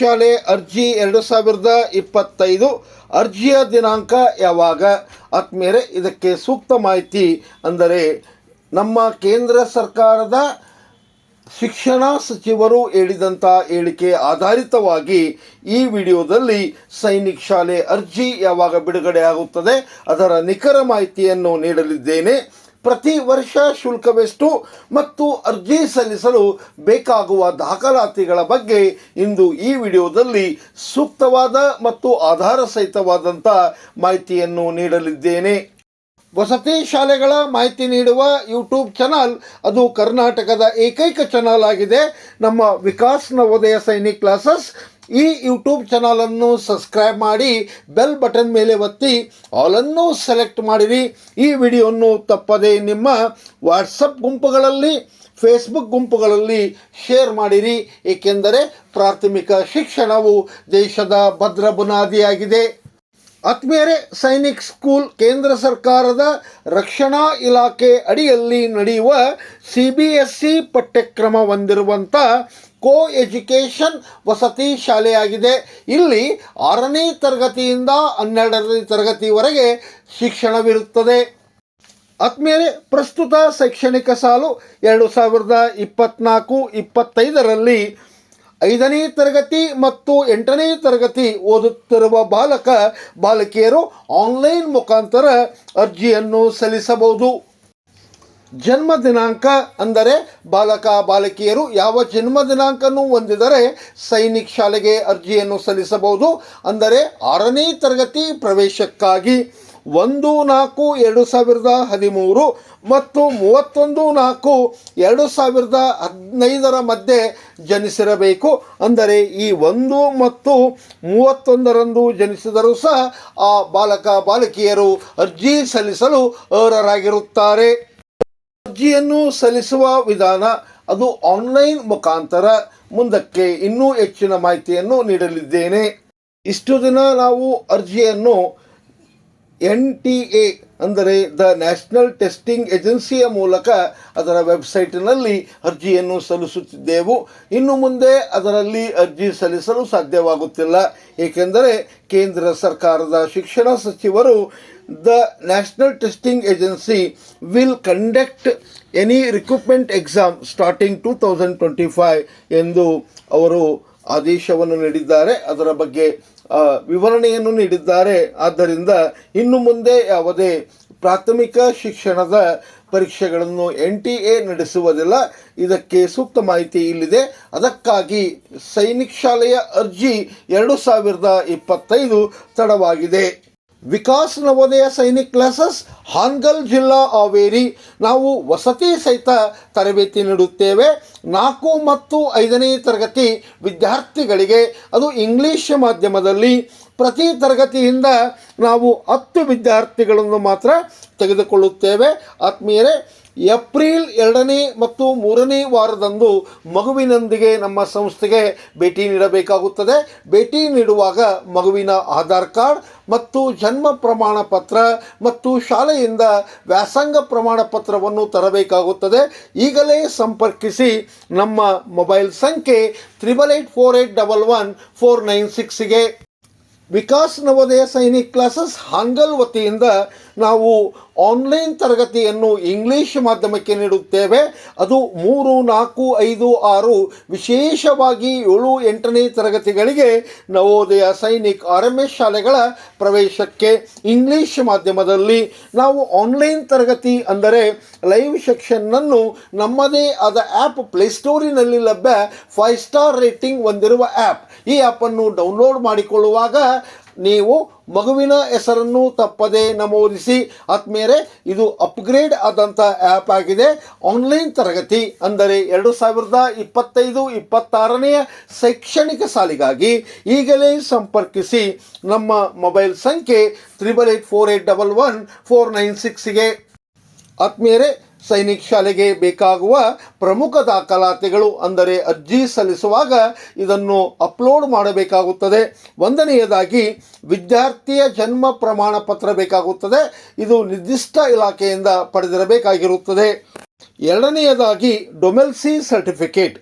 ಶಾಲೆ ಅರ್ಜಿ ಎರಡು ಸಾವಿರದ ಇಪ್ಪತ್ತೈದು ಅರ್ಜಿಯ ದಿನಾಂಕ ಯಾವಾಗ? ಆತ್ಮೇಲೆ ಇದಕ್ಕೆ ಸೂಕ್ತ ಮಾಹಿತಿ ಅಂದರೆ ನಮ್ಮ ಕೇಂದ್ರ ಸರ್ಕಾರದ ಶಿಕ್ಷಣ ಸಚಿವರು ಹೇಳಿದಂಥ ಹೇಳಿಕೆ ಆಧಾರಿತವಾಗಿ ಈ ವಿಡಿಯೋದಲ್ಲಿ ಸೈನಿಕ್ ಶಾಲೆ ಅರ್ಜಿ ಯಾವಾಗ ಬಿಡುಗಡೆ ಆಗುತ್ತದೆ ಅದರ ನಿಖರ ಮಾಹಿತಿಯನ್ನು ನೀಡಲಿದ್ದೇನೆ. ಪ್ರತಿ ವರ್ಷ ಶುಲ್ಕವೆಷ್ಟು ಮತ್ತು ಅರ್ಜಿ ಸಲ್ಲಿಸಲು ಬೇಕಾಗುವ ದಾಖಲಾತಿಗಳ ಬಗ್ಗೆ ಇಂದು ಈ ವಿಡಿಯೋದಲ್ಲಿ ಸೂಕ್ತವಾದ ಮತ್ತು ಆಧಾರ ಸಹಿತವಾದಂಥ ಮಾಹಿತಿಯನ್ನು ನೀಡಲಿದ್ದೇನೆ. ವಸತಿ ಶಾಲೆಗಳ ಮಾಹಿತಿ ನೀಡುವ ಯೂಟ್ಯೂಬ್ ಚಾನಲ್, ಅದು ಕರ್ನಾಟಕದ ಏಕೈಕ ಚಾನಲ್ ಆಗಿದೆ. ನಮ್ಮ ವಿಕಾಸ್ ನವೋದಯ ಸೈನಿಕ್ ಕ್ಲಾಸಸ್ ಈ ಯೂಟ್ಯೂಬ್ ಚಾನಲನ್ನು ಸಬ್ಸ್ಕ್ರೈಬ್ ಮಾಡಿ ಬೆಲ್ ಬಟನ್ ಮೇಲೆ ಒತ್ತಿ ಆಲನ್ನು ಸೆಲೆಕ್ಟ್ ಮಾಡಿರಿ. ಈ ವಿಡಿಯೋವನ್ನು ತಪ್ಪದೇ ನಿಮ್ಮ ವಾಟ್ಸಪ್ ಗುಂಪುಗಳಲ್ಲಿ ಫೇಸ್ಬುಕ್ ಗುಂಪುಗಳಲ್ಲಿ ಶೇರ್ ಮಾಡಿರಿ. ಏಕೆಂದರೆ ಪ್ರಾಥಮಿಕ ಶಿಕ್ಷಣವು ದೇಶದ ಭದ್ರ ಬುನಾದಿಯಾಗಿದೆ. ಅತ್ಮೇರೆ ಸೈನಿಕ್ ಸ್ಕೂಲ್ ಕೇಂದ್ರ ಸರ್ಕಾರದ ರಕ್ಷಣಾ ಇಲಾಖೆ ಅಡಿಯಲ್ಲಿ ನಡೆಯುವ ಸಿ ಬಿ ಎಸ್ ಸಿ ಪಠ್ಯಕ್ರಮ ಹೊಂದಿರುವಂಥ ಕೋ ಎಜುಕೇಷನ್ ವಸತಿ ಶಾಲೆಯಾಗಿದೆ. ಇಲ್ಲಿ ಆರನೇ ತರಗತಿಯಿಂದ ಹನ್ನೆರಡನೇ ತರಗತಿವರೆಗೆ ಶಿಕ್ಷಣವಿರುತ್ತದೆ. ಆದಮೇಲೆ ಪ್ರಸ್ತುತ ಶೈಕ್ಷಣಿಕ ಸಾಲು ಎರಡು ಸಾವಿರದ ಇಪ್ಪತ್ನಾಲ್ಕು ಇಪ್ಪತ್ತೈದರಲ್ಲಿ ಐದನೇ ತರಗತಿ ಮತ್ತು ಎಂಟನೇ ತರಗತಿ ಓದುತ್ತಿರುವ ಬಾಲಕ, ಬಾಲಕಿಯರು ಆನ್ಲೈನ್ ಮುಖಾಂತರ ಅರ್ಜಿಯನ್ನು ಸಲ್ಲಿಸಬಹುದು. ಜನ್ಮ ದಿನಾಂಕ ಅಂದರೆ ಬಾಲಕ, ಬಾಲಕಿಯರು ಯಾವ ಜನ್ಮ ದಿನಾಂಕನೂ ಹೊಂದಿದರೆ ಸೈನಿಕ್ ಶಾಲೆಗೆ ಅರ್ಜಿಯನ್ನು ಸಲ್ಲಿಸಬಹುದು. ಅಂದರೆ ಆರನೇ ತರಗತಿ ಪ್ರವೇಶಕ್ಕಾಗಿ ಒಂದು, ನಾಲ್ಕು, ಎರಡು ಸಾವಿರದ ಹದಿಮೂರು ಮತ್ತು ಮೂವತ್ತೊಂದು, ನಾಲ್ಕು, ಎರಡು ಸಾವಿರದ ಹದಿನೈದರ ಮಧ್ಯೆ ಜನಿಸಿರಬೇಕು. ಅಂದರೆ ಈ ಒಂದು ಮತ್ತು ಮೂವತ್ತೊಂದರಂದು ಜನಿಸಿದರೂ ಸಹ ಆ ಬಾಲಕ, ಬಾಲಕಿಯರು ಅರ್ಜಿ ಸಲ್ಲಿಸಲು ಅರ್ಹರಾಗಿರುತ್ತಾರೆ. ಅರ್ಜಿಯನ್ನು ಸಲ್ಲಿಸುವ ವಿಧಾನ ಅದು ಆನ್ಲೈನ್ ಮುಖಾಂತರ ಮುಂದಕ್ಕೆ ಇನ್ನೂ ಹೆಚ್ಚಿನ ಮಾಹಿತಿಯನ್ನು ನೀಡಲಿದ್ದೇನೆ. ಇಷ್ಟು ದಿನ ನಾವು ಅರ್ಜಿಯನ್ನು ಎನ್ ಟಿ ಎ ಅಂದರೆ ದ ನ್ಯಾಷನಲ್ ಟೆಸ್ಟಿಂಗ್ ಏಜೆನ್ಸಿಯ ಮೂಲಕ ಅದರ ವೆಬ್ಸೈಟ್ನಲ್ಲಿ ಅರ್ಜಿಯನ್ನು ಸಲ್ಲಿಸುತ್ತಿದ್ದೆವು. ಇನ್ನು ಮುಂದೆ ಅದರಲ್ಲಿ ಅರ್ಜಿ ಸಲ್ಲಿಸಲು ಸಾಧ್ಯವಾಗುತ್ತಿಲ್ಲ. ಏಕೆಂದರೆ ಕೇಂದ್ರ ಸರ್ಕಾರದ ಶಿಕ್ಷಣ ಸಚಿವರು the national testing agency will conduct any recruitment exam starting two thousand twenty five ಎಂದು ಅವರು ಆದೇಶವನ್ನು ನೀಡಿದ್ದಾರೆ. ಅದರ ಬಗ್ಗೆ ವಿವರಣೆಯನ್ನು ನೀಡಿದ್ದಾರೆ. ಆದ್ದರಿಂದ ಇನ್ನು ಮುಂದೆ ಯಾವುದೇ ಪ್ರಾಥಮಿಕ ಶಿಕ್ಷಣದ ಪರೀಕ್ಷೆಗಳನ್ನು ಎನ್ ಟಿ ಎ ನಡೆಸುವುದಿಲ್ಲ. ಇದಕ್ಕೆ ಸೂಕ್ತ ಮಾಹಿತಿ ಇಲ್ಲಿದೆ. ಅದಕ್ಕಾಗಿ ಸೈನಿಕ ಶಾಲೆಯ ಅರ್ಜಿ ಎರಡು ಸಾವಿರದ ಇಪ್ಪತ್ತೈದು ತಡವಾಗಿದೆ. ವಿಕಾಸ್ ನವೋದಯ ಸೈನಿಕ್ ಕ್ಲಾಸಸ್, ಹಾನ್ಗಲ್ ಜಿಲ್ಲಾ ಹಾವೇರಿ. ನಾವು ವಸತಿ ಸಹಿತ ತರಬೇತಿ ನೀಡುತ್ತೇವೆ. ನಾಲ್ಕು ಮತ್ತು ಐದನೇ ತರಗತಿ ವಿದ್ಯಾರ್ಥಿಗಳಿಗೆ, ಅದು ಇಂಗ್ಲೀಷ್ ಮಾಧ್ಯಮದಲ್ಲಿ. ಪ್ರತಿ ತರಗತಿಯಿಂದ ನಾವು ಹತ್ತು ವಿದ್ಯಾರ್ಥಿಗಳನ್ನು ಮಾತ್ರ ತೆಗೆದುಕೊಳ್ಳುತ್ತೇವೆ. ಆತ್ಮೀಯರೇ ಏಪ್ರಿಲ್ ಎರಡನೇ ಮತ್ತು ಮೂರನೇ ವಾರದಂದು ಮಗುವಿನೊಂದಿಗೆ ನಮ್ಮ ಸಂಸ್ಥೆಗೆ ಭೇಟಿ ನೀಡಬೇಕಾಗುತ್ತದೆ. ಭೇಟಿ ನೀಡುವಾಗ ಮಗುವಿನ ಆಧಾರ್ ಕಾರ್ಡ್ ಮತ್ತು ಜನ್ಮ ಪ್ರಮಾಣ ಪತ್ರ ಮತ್ತು ಶಾಲೆಯಿಂದ ವ್ಯಾಸಂಗ ಪ್ರಮಾಣ ಪತ್ರವನ್ನು ತರಬೇಕಾಗುತ್ತದೆ. ಈಗಲೇ ಸಂಪರ್ಕಿಸಿ ನಮ್ಮ ಮೊಬೈಲ್ ಸಂಖ್ಯೆ triple eight four eight double one four nine ಸಿಕ್ಸ್ಗೆ Vikas Navodaya Sainik classes Hangal ವತಿಯಿಂದ ನಾವು ಆನ್ಲೈನ್ ತರಗತಿಯನ್ನು ಇಂಗ್ಲೀಷ್ ಮಾಧ್ಯಮಕ್ಕೆ ನೀಡುತ್ತೇವೆ. ಅದು ಮೂರು, ನಾಲ್ಕು, ಐದು, ಆರು, ವಿಶೇಷವಾಗಿ ಏಳು, ಎಂಟನೇ ತರಗತಿಗಳಿಗೆ ನವೋದಯ ಸೈನಿಕ್ ಆರ್ ಶಾಲೆಗಳ ಪ್ರವೇಶಕ್ಕೆ ಇಂಗ್ಲೀಷ್ ಮಾಧ್ಯಮದಲ್ಲಿ ನಾವು ಆನ್ಲೈನ್ ತರಗತಿ ಅಂದರೆ ಲೈವ್ ಸೆಕ್ಷನ್ನನ್ನು ನಮ್ಮದೇ ಆದ ಆ್ಯಪ್ ಪ್ಲೇಸ್ಟೋರಿನಲ್ಲಿ ಲಭ್ಯ ಫೈವ್ ಸ್ಟಾರ್ ರೇಟಿಂಗ್ ಹೊಂದಿರುವ ಆ್ಯಪ್ ಈ ಆ್ಯಪನ್ನು ಡೌನ್ಲೋಡ್ ಮಾಡಿಕೊಳ್ಳುವಾಗ ನೀವು ಮಗುವಿನ ಹೆಸರನ್ನು ತಪ್ಪದೆ ನಮೂದಿಸಿ ಆತ್ಮೇಲೆ ಇದು ಅಪ್ಗ್ರೇಡ್ ಆದಂಥ ಆ್ಯಪ್ ಆಗಿದೆ. ಆನ್ಲೈನ್ ತರಗತಿ ಅಂದರೆ ಎರಡು ಸಾವಿರದ ಇಪ್ಪತ್ತೈದು, ಇಪ್ಪತ್ತಾರನೆಯ ಶೈಕ್ಷಣಿಕ ಸಾಲಿಗಾಗಿ ಈಗಲೇ ಸಂಪರ್ಕಿಸಿ ನಮ್ಮ ಮೊಬೈಲ್ ಸಂಖ್ಯೆ triple eight four eight double one four nine ಸಿಕ್ಸ್ಗೆ ಆತ್ಮೀಯರೇ ಸೈನಿಕ್ ಶಾಲೆಗೆ ಬೇಕಾಗುವ ಪ್ರಮುಖ ದಾಖಲಾತಿಗಳು ಅಂದರೆ ಅರ್ಜಿ ಸಲ್ಲಿಸುವಾಗ ಇದನ್ನು ಅಪ್ಲೋಡ್ ಮಾಡಬೇಕಾಗುತ್ತದೆ. ಒಂದನೆಯದಾಗಿ ವಿದ್ಯಾರ್ಥಿಯ ಜನ್ಮ ಪ್ರಮಾಣ ಪತ್ರ ಬೇಕಾಗುತ್ತದೆ. ಇದು ನಿರ್ದಿಷ್ಟ ಇಲಾಖೆಯಿಂದ ಪಡೆದಿರಬೇಕಾಗಿರುತ್ತದೆ. ಎರಡನೆಯದಾಗಿ ಡೊಮೆಲ್ಸಿ ಸರ್ಟಿಫಿಕೇಟ್.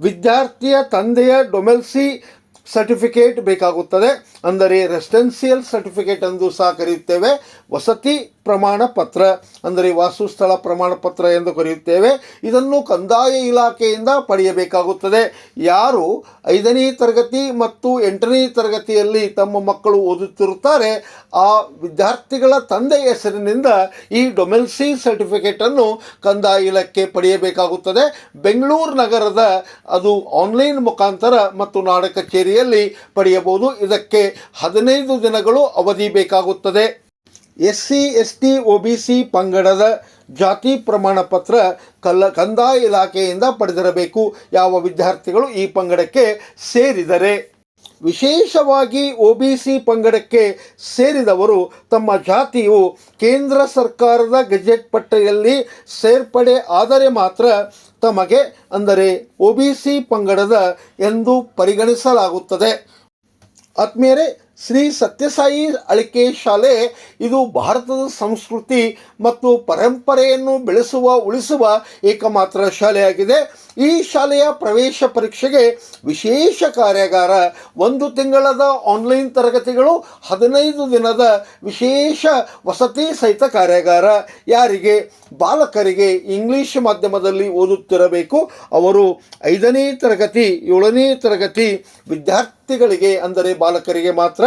ವಿದ್ಯಾರ್ಥಿಯ ತಂದೆಯ ಡೊಮೆಲ್ಸಿ ಸರ್ಟಿಫಿಕೇಟ್ ಬೇಕಾಗುತ್ತದೆ. ಅಂದರೆ ರೆಸಿಡೆನ್ಸಿಯಲ್ ಸರ್ಟಿಫಿಕೇಟ್ ಎಂದು ಸಹ ಕರೆಯುತ್ತೇವೆ. ವಸತಿ ಪ್ರಮಾಣ ಪತ್ರ, ಅಂದರೆ ವಾಸಸ್ಥಳ ಪ್ರಮಾಣ ಪತ್ರ ಎಂದು ಕರೆಯುತ್ತೇವೆ. ಇದನ್ನು ಕಂದಾಯ ಇಲಾಖೆಯಿಂದ ಪಡೆಯಬೇಕಾಗುತ್ತದೆ. ಯಾರು ಐದನೇ ತರಗತಿ ಮತ್ತು ಎಂಟನೇ ತರಗತಿಯಲ್ಲಿ ತಮ್ಮ ಮಕ್ಕಳು ಓದುತ್ತಿರುತ್ತಾರೆ, ಆ ವಿದ್ಯಾರ್ಥಿಗಳ ತಂದೆ ಹೆಸರಿನಿಂದ ಈ ಡೊಮೆಲ್ಸಿ ಸರ್ಟಿಫಿಕೇಟನ್ನು ಕಂದಾಯ ಇಲಾಖೆ ಪಡೆಯಬೇಕಾಗುತ್ತದೆ. ಬೆಂಗಳೂರು ನಗರದ, ಅದು ಆನ್ಲೈನ್ ಮುಖಾಂತರ ಮತ್ತು ನಾಡ ಕಚೇರಿಯಲ್ಲಿ ಪಡೆಯಬಹುದು. ಇದಕ್ಕೆ ಹದಿನೈದು ದಿನಗಳು ಅವಧಿ ಬೇಕಾಗುತ್ತದೆ. S C S T O B C ಪಂಗಡದ ಜಾತಿ ಪ್ರಮಾಣ ಪತ್ರ ಕಲ್ಲ, ಕಂದಾಯ ಇಲಾಖೆಯಿಂದ ಪಡೆದಿರಬೇಕು. ಯಾವ ವಿದ್ಯಾರ್ಥಿಗಳು ಈ ಪಂಗಡಕ್ಕೆ ಸೇರಿದರೆ? ವಿಶೇಷವಾಗಿ ಒ ಬಿ ಸಿ ಪಂಗಡಕ್ಕೆ ಸೇರಿದವರು ತಮ್ಮ ಜಾತಿಯು ಕೇಂದ್ರ ಸರ್ಕಾರದ ಗೆಜೆಟ್ ಪಟ್ಟಿಯಲ್ಲಿ ಸೇರ್ಪಡೆ ಆದರೆ ಮಾತ್ರ ತಮಗೆ ಅಂದರೆ ಒ ಬಿ ಸಿ ಪಂಗಡದ ಎಂದು ಪರಿಗಣಿಸಲಾಗುತ್ತದೆ. ಆತ್ಮೀಯರೇ ಶ್ರೀ ಸತ್ಯಸಾಯಿ ಅಳಿಕೆ ಶಾಲೆ, ಇದು ಭಾರತದ ಸಂಸ್ಕೃತಿ ಮತ್ತು ಪರಂಪರೆಯನ್ನು ಬೆಳೆಸುವ, ಉಳಿಸುವ ಏಕಮಾತ್ರ ಶಾಲೆಯಾಗಿದೆ. ಈ ಶಾಲೆಯ ಪ್ರವೇಶ ಪರೀಕ್ಷೆಗೆ ವಿಶೇಷ ಕಾರ್ಯಾಗಾರ, ಒಂದು ತಿಂಗಳದ ಆನ್ಲೈನ್ ತರಗತಿಗಳು, ಹದಿನೈದು ದಿನದ ವಿಶೇಷ ವಸತಿ ಸಹಿತ ಕಾರ್ಯಾಗಾರ. ಯಾರಿಗೆ? ಬಾಲಕರಿಗೆ ಇಂಗ್ಲಿಷ್ ಮಾಧ್ಯಮದಲ್ಲಿ ಓದುತ್ತಿರಬೇಕು. ಅವರು ಐದನೇ ತರಗತಿ, ಏಳನೇ ತರಗತಿ ವಿದ್ಯಾರ್ಥಿಗಳಿಗೆ, ಅಂದರೆ ಬಾಲಕರಿಗೆ ಮಾತ್ರ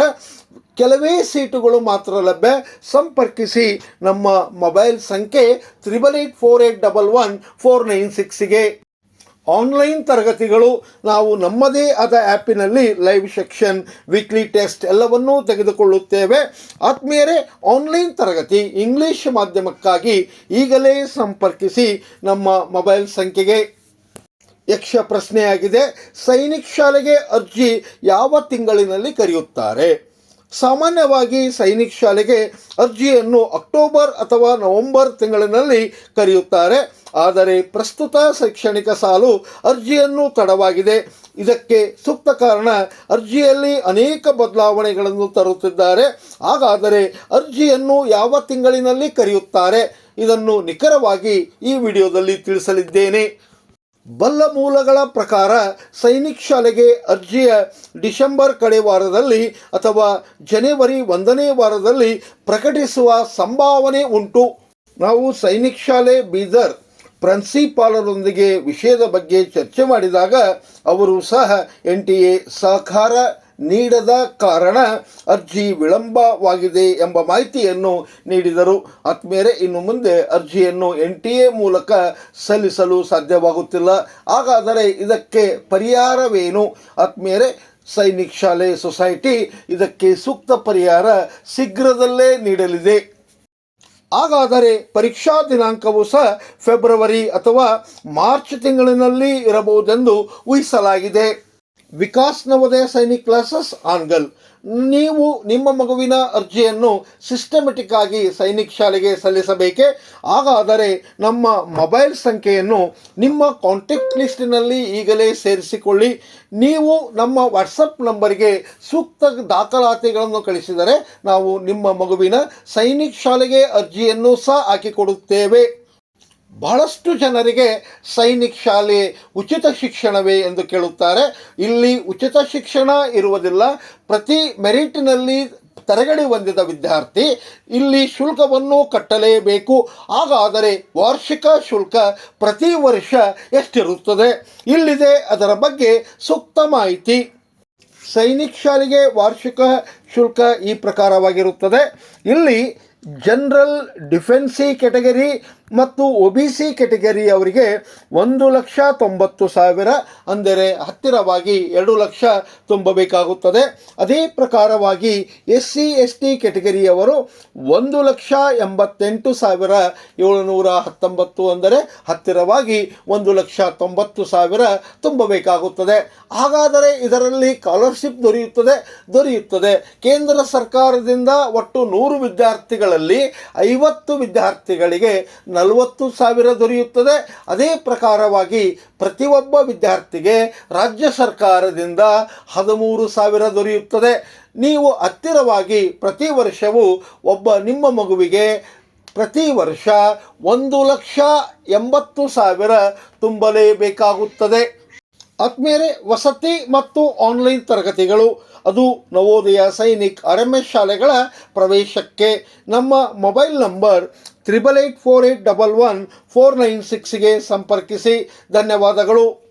ಕೆಲವೇ ಸೀಟುಗಳು ಮಾತ್ರ ಲಭ್ಯ. ಸಂಪರ್ಕಿಸಿ ನಮ್ಮ ಮೊಬೈಲ್ ಸಂಖ್ಯೆ triple eight four eight double one four nine ಸಿಕ್ಸಿಗೆ online ತರಗತಿಗಳು ನಾವು ನಮ್ಮದೇ ಆದ ಆ್ಯಪಿನಲ್ಲಿ ಲೈವ್ ಸೆಕ್ಷನ್, ವೀಕ್ಲಿ ಟೆಸ್ಟ್ ಎಲ್ಲವನ್ನೂ ತೆಗೆದುಕೊಳ್ಳುತ್ತೇವೆ. ಆತ್ಮೀಯರೇ, ಆನ್ಲೈನ್ ತರಗತಿ ಇಂಗ್ಲಿಷ್ ಮಾಧ್ಯಮಕ್ಕಾಗಿ ಈಗಲೇ ಸಂಪರ್ಕಿಸಿ ನಮ್ಮ ಮೊಬೈಲ್ ಸಂಖ್ಯೆಗೆ. ಯಕ್ಷ ಪ್ರಶ್ನೆಯಾಗಿದೆ. ಸೈನಿಕ್ ಶಾಲೆಗೆ ಅರ್ಜಿ ಯಾವ ತಿಂಗಳಿನಲ್ಲಿ ಕರೆಯುತ್ತಾರೆ? ಸಾಮಾನ್ಯವಾಗಿ ಸೈನಿಕ್ ಶಾಲೆಗೆ ಅರ್ಜಿಯನ್ನು ಅಕ್ಟೋಬರ್ ಅಥವಾ ನವೆಂಬರ್ ತಿಂಗಳಿನಲ್ಲಿ ಕರೆಯುತ್ತಾರೆ. ಆದರೆ ಪ್ರಸ್ತುತ ಶೈಕ್ಷಣಿಕ ಸಾಲು ಅರ್ಜಿಯನ್ನು ತಡವಾಗಿದೆ. ಇದಕ್ಕೆ ಸೂಕ್ತ ಕಾರಣ ಅರ್ಜಿಯಲ್ಲಿ ಅನೇಕ ಬದಲಾವಣೆಗಳನ್ನು ತರುತ್ತಿದ್ದಾರೆ. ಹಾಗಾದರೆ ಅರ್ಜಿಯನ್ನು ಯಾವ ತಿಂಗಳಿನಲ್ಲಿ ಕರೆಯುತ್ತಾರೆ? ಇದನ್ನು ನಿಖರವಾಗಿ ಈ ವಿಡಿಯೋದಲ್ಲಿ ತಿಳಿಸಲಿದ್ದೇನೆ. ಬಲ್ಲ ಮೂಲಗಳ ಪ್ರಕಾರ ಸೈನಿಕ್ ಶಾಲೆಗೆ ಅರ್ಜಿಯ ಡಿಸೆಂಬರ್ ಕಡೆ ವಾರದಲ್ಲಿ ಅಥವಾ ಜನವರಿ ಒಂದನೇ ವಾರದಲ್ಲಿ ಪ್ರಕಟಿಸುವ ಸಂಭಾವನೆ ಉಂಟು. ನಾವು ಸೈನಿಕ್ ಶಾಲೆ ಬೀದರ್ ಪ್ರಿನ್ಸಿಪಾಲರೊಂದಿಗೆ ವಿಷಯದ ಬಗ್ಗೆ ಚರ್ಚೆ ಮಾಡಿದಾಗ ಅವರು ಸಹ ಎನ್ ಟಿ ಎ ಸಹಕಾರ ನೀಡದ ಕಾರಣ ಅರ್ಜಿ ವಿಳಂಬವಾಗಿದೆ ಎಂಬ ಮಾಹಿತಿಯನ್ನು ನೀಡಿದರು. ಆತ್ಮೇರೆ ಇನ್ನು ಮುಂದೆ ಅರ್ಜಿಯನ್ನು ಎನ್ ಟಿ ಎ ಮೂಲಕ ಸಲ್ಲಿಸಲು ಸಾಧ್ಯವಾಗುತ್ತಿಲ್ಲ. ಹಾಗಾದರೆ ಇದಕ್ಕೆ ಪರಿಹಾರವೇನು? ಆತ್ಮೇರೆ ಸೈನಿಕ್ ಶಾಲೆ ಸೊಸೈಟಿ ಇದಕ್ಕೆ ಸೂಕ್ತ ಪರಿಹಾರ ಶೀಘ್ರದಲ್ಲೇ ನೀಡಲಿದೆ. ಹಾಗಾದರೆ ಪರೀಕ್ಷಾ ದಿನಾಂಕವು ಸಹ ಫೆಬ್ರವರಿ ಅಥವಾ ಮಾರ್ಚ್ ತಿಂಗಳಿನಲ್ಲಿ ಇರಬಹುದೆಂದು ಊಹಿಸಲಾಗಿದೆ. ವಿಕಾಸ್ ನವೋದಯ ಸೈನಿಕ್ ಕ್ಲಾಸಸ್ ಆನ್ಗಲ್. ನೀವು ನಿಮ್ಮ ಮಗುವಿನ ಅರ್ಜಿಯನ್ನು ಸಿಸ್ಟಮೆಟಿಕ್ ಆಗಿ ಸೈನಿಕ್ ಶಾಲೆಗೆ ಸಲ್ಲಿಸಬೇಕೆ? ಹಾಗಾದರೆ ನಮ್ಮ ಮೊಬೈಲ್ ಸಂಖ್ಯೆಯನ್ನು ನಿಮ್ಮ ಕಾಂಟ್ಯಾಕ್ಟ್ ಲಿಸ್ಟಿನಲ್ಲಿ ಈಗಲೇ ಸೇರಿಸಿಕೊಳ್ಳಿ. ನೀವು ನಮ್ಮ ವಾಟ್ಸಪ್ ನಂಬರಿಗೆ ಸೂಕ್ತ ದಾಖಲಾತಿಗಳನ್ನು ಕಳಿಸಿದರೆ ನಾವು ನಿಮ್ಮ ಮಗುವಿನ ಸೈನಿಕ್ ಶಾಲೆಗೆ ಅರ್ಜಿಯನ್ನು ಸಹ ಹಾಕಿಕೊಡುತ್ತೇವೆ. ಬಹಳಷ್ಟು ಜನರಿಗೆ ಸೈನಿಕ್ ಶಾಲೆ ಉಚಿತ ಶಿಕ್ಷಣವೇ ಎಂದು ಕೇಳುತ್ತಾರೆ. ಇಲ್ಲಿ ಉಚಿತ ಶಿಕ್ಷಣ ಇರುವುದಿಲ್ಲ. ಪ್ರತಿ ಮೆರಿಟ್ನಲ್ಲಿ ತರಗಡೆ ಹೊಂದಿದ ವಿದ್ಯಾರ್ಥಿ ಇಲ್ಲಿ ಶುಲ್ಕವನ್ನು ಕಟ್ಟಲೇಬೇಕು. ಹಾಗಾದರೆ ವಾರ್ಷಿಕ ಶುಲ್ಕ ಪ್ರತಿ ವರ್ಷ ಎಷ್ಟಿರುತ್ತದೆ? ಇಲ್ಲಿದೆ ಅದರ ಬಗ್ಗೆ ಸೂಕ್ತ ಮಾಹಿತಿ. ಸೈನಿಕ್ ಶಾಲೆಗೆ ವಾರ್ಷಿಕ ಶುಲ್ಕ ಈ ಪ್ರಕಾರವಾಗಿರುತ್ತದೆ. ಇಲ್ಲಿ ಜನರಲ್ ಡಿಫೆನ್ಸಿ ಕೆಟಗರಿ ಮತ್ತು ಒ ಬಿ ಸಿ ಕೆಟಗರಿ ಅವರಿಗೆ ಒಂದು ಲಕ್ಷ ತೊಂಬತ್ತು ಸಾವಿರ, ಅಂದರೆ ಹತ್ತಿರವಾಗಿ ಎರಡು ಲಕ್ಷ ತುಂಬಬೇಕಾಗುತ್ತದೆ. ಅದೇ ಪ್ರಕಾರವಾಗಿ ಎಸ್ ಸಿ ಎಸ್ ಟಿ ಕೆಟಗರಿಯವರು ಒಂದು ಲಕ್ಷ ಎಂಬತ್ತೆಂಟು ಸಾವಿರ ಏಳುನೂರ ಹತ್ತೊಂಬತ್ತು, ಅಂದರೆ ಹತ್ತಿರವಾಗಿ ಒಂದು ಲಕ್ಷ ತೊಂಬತ್ತು ಸಾವಿರ ತುಂಬಬೇಕಾಗುತ್ತದೆ. ಹಾಗಾದರೆ ಇದರಲ್ಲಿ ಸ್ಕಾಲರ್ಶಿಪ್ ದೊರೆಯುತ್ತದೆ? ದೊರೆಯುತ್ತದೆ. ಕೇಂದ್ರ ಸರ್ಕಾರದಿಂದ ಒಟ್ಟು ನೂರು ವಿದ್ಯಾರ್ಥಿಗಳಲ್ಲಿ ಐವತ್ತು ವಿದ್ಯಾರ್ಥಿಗಳಿಗೆ ನಲವತ್ತು ಸಾವಿರ ದೊರೆಯುತ್ತದೆ. ಅದೇ ಪ್ರಕಾರವಾಗಿ ಪ್ರತಿಯೊಬ್ಬ ವಿದ್ಯಾರ್ಥಿಗೆ ರಾಜ್ಯ ಸರ್ಕಾರದಿಂದ ಹದಿಮೂರು ಸಾವಿರ ದೊರೆಯುತ್ತದೆ. ನೀವು ಹತ್ತಿರವಾಗಿ ಪ್ರತಿ ವರ್ಷವೂ ಒಬ್ಬ ನಿಮ್ಮ ಮಗುವಿಗೆ ಪ್ರತಿ ವರ್ಷ ಒಂದು ಲಕ್ಷ ಎಂಬತ್ತು ಸಾವಿರ ತುಂಬಲೇಬೇಕಾಗುತ್ತದೆ ಆದ್ಮೇಲೆ ವಸತಿ ಮತ್ತು ಆನ್ಲೈನ್ ತರಗತಿಗಳು, ಅದು ನವೋದಯ ಸೈನಿಕ್ ಎಸ್ ಶಾಲೆಗಳ ಪ್ರವೇಶಕ್ಕೆ ನಮ್ಮ mobile number triple eight four eight double one four nine ಸಿಕ್ಸ್ಗೆ ಸಂಪರ್ಕಿಸಿ. ಧನ್ಯವಾದಗಳು.